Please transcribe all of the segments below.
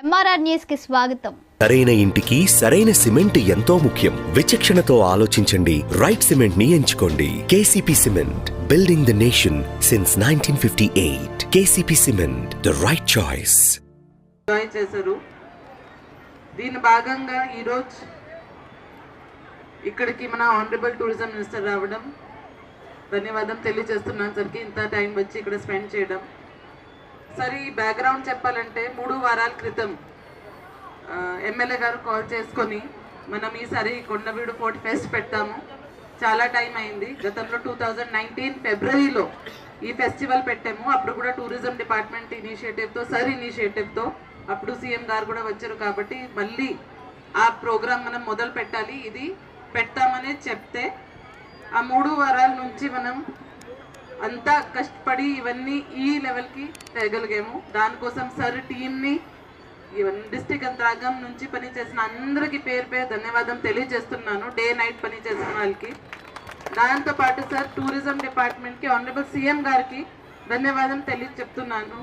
MRR న్యూస్కి స్వాగతం. సరైన ఇంటికి సరైన సిమెంట్ ఎంతో ముఖ్యం. విచక్షణతో ఆలోచించండి. రైట్ సిమెంట్ని ఎంచుకోండి KCP cement. Building the nation since nineteen fifty eight KCP cement. The right choice join చేశారు. దీని భాగంగా ఈరోజు ఇక్కడికి మన ఆనరబుల్ టూరిజం మినిస్టర్ రావడం. ధన్యవాదం తెలియజేస్తున్నాను సార్కి. ఇంత టైం వచ్చి ఇక్కడ స్పెండ్ చేయడం. సరే ఈ బ్యాక్గ్రౌండ్ చెప్పాలంటే మూడు వారాల క్రితం ఎమ్మెల్యే గారు కాల్ చేసుకొని మనం ఈసారి కొండవీడు ఫోర్ట్ ఫెస్ట్ పెట్టాము చాలా టైం అయింది. గతంలో టూ థౌజండ్ నైన్టీన్ ఫిబ్రవరిలో ఈ ఫెస్టివల్ పెట్టాము. అప్పుడు కూడా టూరిజం డిపార్ట్మెంట్ ఇనిషియేటివ్తో సర్ ఇనిషియేటివ్తో అప్పుడు సీఎం గారు కూడా వచ్చారు కాబట్టి మళ్ళీ ఆ ప్రోగ్రామ్ మనం మొదలు పెట్టాలి ఇది పెడతామనే చెప్తే ఆ మూడు వారాల నుంచి మనం అంతా కష్టపడి ఇవన్నీ ఈ లెవెల్కి తేగలిగాము. దానికోసం సార్ టీంని డిస్టిక్ అంతరాగం నుంచి పనిచేసిన అందరికీ పేరు పేరు ధన్యవాదం తెలియజేస్తున్నాను. డే నైట్ పనిచేసిన వాళ్ళకి. దాంతో పాటు సార్ టూరిజం డిపార్ట్మెంట్కి ఆనరబుల్ సీఎం గారికి ధన్యవాదం తెలియ చెప్తున్నాను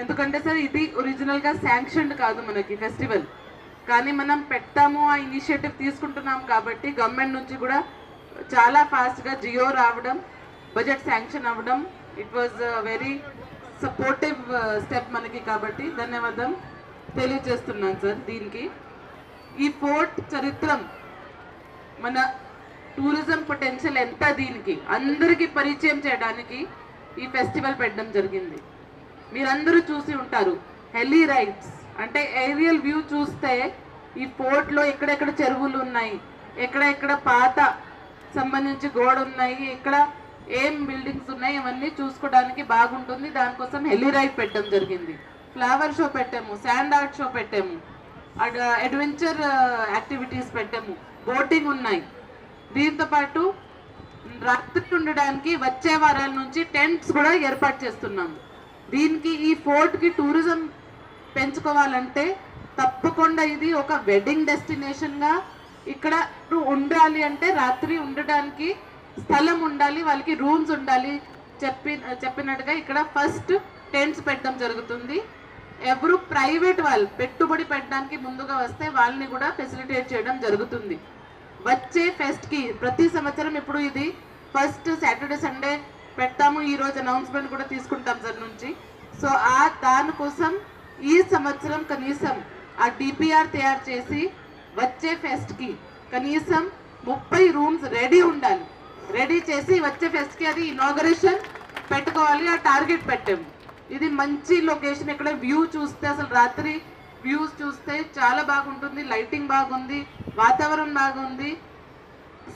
ఎందుకంటే సార్ ఇది ఒరిజినల్గా శాంక్షన్డ్ కాదు మనకి ఫెస్టివల్. కానీ మనం పెట్టాము ఆ ఇనిషియేటివ్ తీసుకుంటున్నాం కాబట్టి గవర్నమెంట్ నుంచి కూడా చాలా ఫాస్ట్గా జియో రావడం బడ్జెట్ శాంక్షన్ అవ్వడం it was very supportive step మనకి కాబట్టి ధన్యవాదం తెలియజేస్తున్నాను సార్ దీనికి. ఈ ఫోర్ట్ చరిత్రం మన టూరిజం పొటెన్షియల్ ఎంత దీనికి? అందరికీ పరిచయం చేయడానికి ఈ ఫెస్టివల్ పెట్టడం జరిగింది. మీరందరూ చూసి ఉంటారు. హెలీ రైడ్స్ అంటే ఏరియల్ వ్యూ చూస్తే ఈ ఫోర్ట్లో ఎక్కడెక్కడ చెరువులు ఉన్నాయి ఎక్కడెక్కడ పాత సంబంధించి గోడ ఉన్నాయి ఇక్కడ ఏం బిల్డింగ్స్ ఉన్నాయి ఇవన్నీ చూసుకోవడానికి బాగుంటుంది. దానికోసం హెలీ రైడ్ పెట్టడం జరిగింది. ఫ్లవర్ షో పెట్టాము శాండ్ ఆర్ట్ షో పెట్టాము అడ్వెంచర్ యాక్టివిటీస్ పెట్టాము. బోటింగ్ ఉన్నాయి. దీంతో పాటు రాత్రి ఉండడానికి వచ్చే వారాల నుంచి టెంట్స్ కూడా ఏర్పాటు చేస్తున్నాము. దీనికి ఈ ఫోర్ట్కి టూరిజం పెంచుకోవాలంటే తప్పకుండా ఇది ఒక వెడ్డింగ్ డెస్టినేషన్గా ఇక్కడ ఉండాలి అంటే రాత్రి ఉండడానికి స్థలం ఉండాలి వాళ్ళకి రూమ్స్ ఉండాలి చెప్పి చెప్పినట్టుగా ఇక్కడ ఫస్ట్ టెంట్స్ పెట్టడం జరుగుతుంది. ఎవరు ప్రైవేట్ వాళ్ళు పెట్టుబడి పెట్టడానికి ముందుగా వస్తే వాళ్ళని కూడా ఫెసిలిటేట్ చేయడం జరుగుతుంది. వచ్చే ఫెస్ట్కి ప్రతి సంవత్సరం ఇప్పుడు ఇది ఫస్ట్ సాటర్డే సండే పెడతాము ఈరోజు అనౌన్స్మెంట్ కూడా తీసుకుంటాం సార్ నుంచి. సో ఆ దానికోసం ఈ సంవత్సరం కనీసం ఆ డిపిఆర్ తయారు చేసి వచ్చే ఫెస్ట్కి కనీసం ముప్పై రూమ్స్ రెడీ ఉండాలి. రెడీ చేసి వచ్చే ఫెస్ట్కి అది ఇనాగరేషన్ పెట్టుకోవాలి ఆ టార్గెట్ పెట్టాము. ఇది మంచి లొకేషన్ ఇక్కడ వ్యూ చూస్తే అసలు రాత్రి వ్యూస్ చూస్తే చాలా బాగుంటుంది లైటింగ్ బాగుంది వాతావరణం బాగుంది.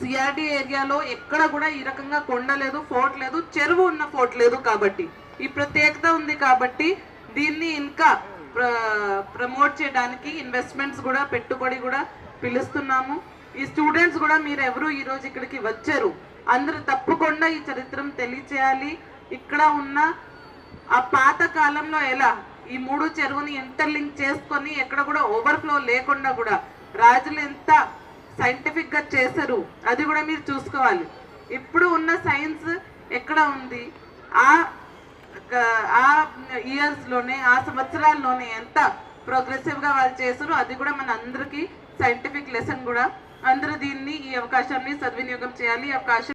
సిఆర్డి ఏరియాలో ఎక్కడ కూడా ఈ రకంగా కొండ లేదు ఫోర్ట్ లేదు చెరువు ఉన్న ఫోర్ట్ లేదు కాబట్టి. ఈ ప్రత్యేకత ఉంది కాబట్టి దీన్ని ఇంకా ప్ర- ప్రమోట్ చేయడానికి ఇన్వెస్ట్మెంట్స్ కూడా పెట్టుబడి కూడా పిలుస్తున్నాము. ఈ స్టూడెంట్స్ కూడా మీరు ఎవరు ఈ రోజు ఇక్కడికి వచ్చారు. అందరూ తప్పకుండా ఈ చరిత్రను తెలియచేయాలి. ఇక్కడ ఉన్న ఆ పాత కాలంలో ఎలా? ఈ మూడు చెరువుని ఇంటర్లింక్ చేసుకొని ఎక్కడ కూడా ఓవర్ఫ్లో లేకుండా కూడా రాజులు ఎంత సైంటిఫిక్గా చేశారు అది కూడా మీరు చూసుకోవాలి. ఇప్పుడు ఉన్న సైన్స్ ఎక్కడ ఉంది? ఆ ఆ ఇయర్స్లోనే ఆ సంవత్సరాల్లోనే ఎంత ప్రోగ్రెసివ్గా వాళ్ళు చేశారు అది కూడా మన అందరికీ సైంటిఫిక్ లెసన్ కూడా అందరూ దీన్ని ఈ అవకాశాన్ని సద్వినియోగం చేయాలి. అవకాశం